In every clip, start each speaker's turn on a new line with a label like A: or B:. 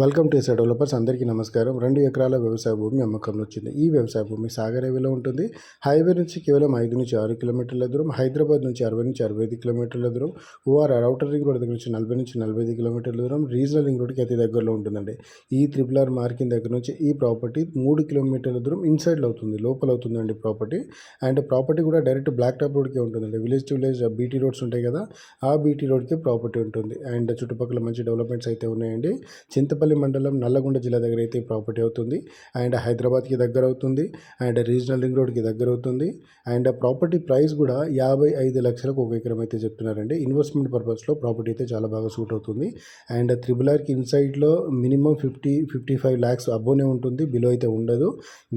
A: Welcome to SI developers. అందరికీ నమస్కారం. రెండు ఎకరాల వ్యవసాయ భూమి అమ్మకంలో వచ్చింది. ఈ వ్యవసాయ భూమి సాగర్ హైవేలో ఉంటుంది. హైవే నుంచి కేవలం ఐదు నుంచి ఆరు కిలోమీటర్ల దూరం హైదరాబాద్ నుంచి అరవై నుంచి అరవై ఐదు కిలోమీటర్ల దూరం ఓఆర్ అవుటర్ రింగ్ రోడ్ దగ్గర నుంచి నలభై నుంచి నలభై ఐదు కిలోమీటర్ల దూరం రీజనల్ రింగ్ రోడ్కి అతి దగ్గరలో ఉంటుందండి. ఈ త్రిపుల్ ఆర్ మార్కింగ్ దగ్గర నుంచి ఈ ప్రాపర్టీ మూడు కిలోమీటర్ల దూరం ఇన్సైడ్లో అవుతుంది లోపల అవుతుందండి ప్రాపర్టీ. అండ్ ప్రాపర్టీ కూడా డైరెక్ట్ బ్లాక్ టాప్ రోడ్కే ఉంటుందండి. Village to village BT roads ఉంటాయి కదా ఆ బీటీ రోడ్కి ప్రాపర్టీ ఉంటుంది. అండ్ చుట్టుపక్కల మంచి డెవలప్మెంట్స్ అయితే ఉన్నాయండి. చింతపల్లి మండలం నల్లగొండ జిల్లా దగ్గర అయితే ప్రాపర్టీ అవుతుంది. అండ్ హైదరాబాద్కి దగ్గర అవుతుంది. అండ్ రీజనల్ రింగ్ రోడ్కి దగ్గర అవుతుంది. అండ్ ప్రాపర్టీ ప్రైస్ కూడా యాభై ఐదు లక్షలకు ఒక ఎకరం అయితే చెప్తున్నారండి. ఇన్వెస్ట్మెంట్ పర్పస్లో ప్రాపర్టీ అయితే చాలా బాగా సూట్ అవుతుంది. అండ్ త్రిబుల్ ఆర్కి ఇన్సైడ్లో minimum fifty fifty five lakhs అబ్బోనే ఉంటుంది. బిలో అయితే ఉండదు.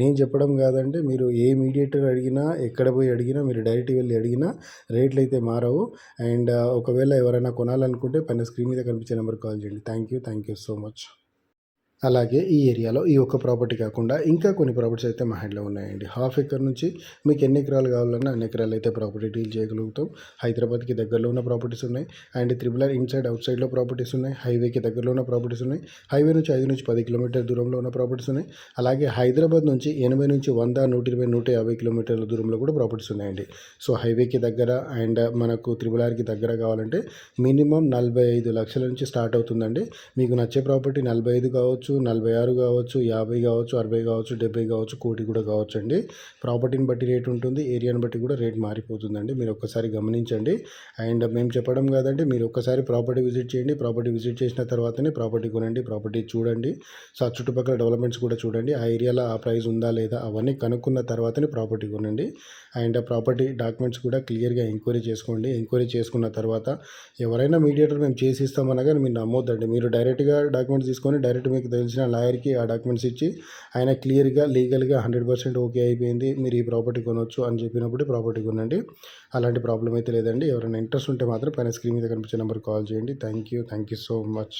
A: నేను చెప్పడం కాదంటే మీరు ఏ మీడియేటర్ అడిగినా ఎక్కడ పోయి అడిగినా మీరు డైరెక్ట్ వెళ్ళి అడిగినా రేట్లు అయితే మారవు. అండ్ ఒకవేళ ఎవరైనా కొనాలనుకుంటే పైన స్క్రీన్ మీద కనిపించే నెంబర్ కాల్ చేయండి. Thank you. Thank you so much. అలాగే ఈ ఏరియాలో ఈ ఒక్క ప్రాపర్టీ కాకుండా ఇంకా కొన్ని ప్రాపర్టీస్ అయితే మా హ్యాండ్లో ఉన్నాయండి. హాఫ్ ఎకర్ నుంచి మీకు ఎన్ని ఎకరాలు కావాలన్నా అన్ని ఎకరాలు అయితే ప్రాపర్టీ డీల్ చేయగలుగుతాం. హైదరాబాద్కి దగ్గరలో ఉన్న ప్రాపర్టీస్ ఉన్నాయి. అండ్ త్రిబుల్ ఆర్ ఇన్సైడ్ అవుట్ సైడ్లో ప్రాపర్టీస్ ఉన్నాయి. హైవేకి దగ్గరలో ఉన్న ప్రాపర్టీస్ ఉన్నాయి. హైవే నుంచి ఐదు నుంచి పది కిలోమీటర్ దూరంలో ఉన్న ప్రాపర్టీస్ ఉన్నాయి. అలాగే హైదరాబాద్ నుంచి ఎనభై నుంచి వంద నూట ఇరవై నూట యాభై కిలోమీటర్ల దూరంలో కూడా ప్రాపర్టీస్ ఉన్నాయండి. సో హైవేకి దగ్గర అండ్ మనకు త్రిబుల్ ఆర్కి దగ్గర కావాలంటే మినిమం నలభై ఐదు లక్షల నుంచి స్టార్ట్ అవుతుందండి. మీకు నచ్చే ప్రాపర్టీ నలభై ఐదు కావచ్చు నలభై ఆరు కావచ్చు యాభై కావచ్చు అరవై కావచ్చు డెబ్బై కావచ్చు కోటి కూడా కావచ్చు అండి ప్రాపర్టీని బట్టి రేట్ ఉంటుంది ఏరియాని బట్టి కూడా రేట్ మారిపోతుందండి. మీరు ఒక్కసారి గమనించండి. అండ్ మేము చెప్పడం కాదండి మీరు ఒక్కసారి ప్రాపర్టీ విజిట్ చేయండి. ప్రాపర్టీ విజిట్ చేసిన తర్వాతనే ప్రాపర్టీ కొనండి ప్రాపర్టీ చూడండి. సో ఆ చుట్టుపక్కల డెవలప్మెంట్స్ కూడా చూడండి. ఆ ఏరియాలో ఆ ప్రైస్ ఉందా లేదా అవన్నీ కనుక్కున్న తర్వాతనే ప్రాపర్టీ కొనండి. అండ్ ప్రాపర్టీ డాక్యుమెంట్స్ కూడా క్లియర్గా ఎంక్వైరీ చేసుకోండి. ఎంక్వైరీ చేసుకున్న తర్వాత ఎవరైనా మీడియేటర్ మేము చేసి ఇస్తామన్నా కానీ మీరు నమ్మొద్దండి. మీరు డైరెక్ట్గా డాక్యుమెంట్స్ తీసుకొని డైరెక్ట్ మీకు తెలిసిన లాయర్కి ఆ డాక్యుమెంట్స్ ఇచ్చి ఆయన క్లియర్గా లీగల్గా హండ్రెడ్ పర్సెంట్ ఓకే అయిపోయింది. మీరు ఈ ప్రాపర్టీ కొనవచ్చు అని చెప్పినప్పుడు ప్రాపర్టీ కొనండి. అలాంటి ప్రాబ్లం అయితే లేదండి. ఎవరైనా ఇంట్రెస్ట్ ఉంటే మాత్రం పైన స్క్రీన్ మీద కనిపించే నెంబర్ కాల్ చేయండి. Thank you thank you so much.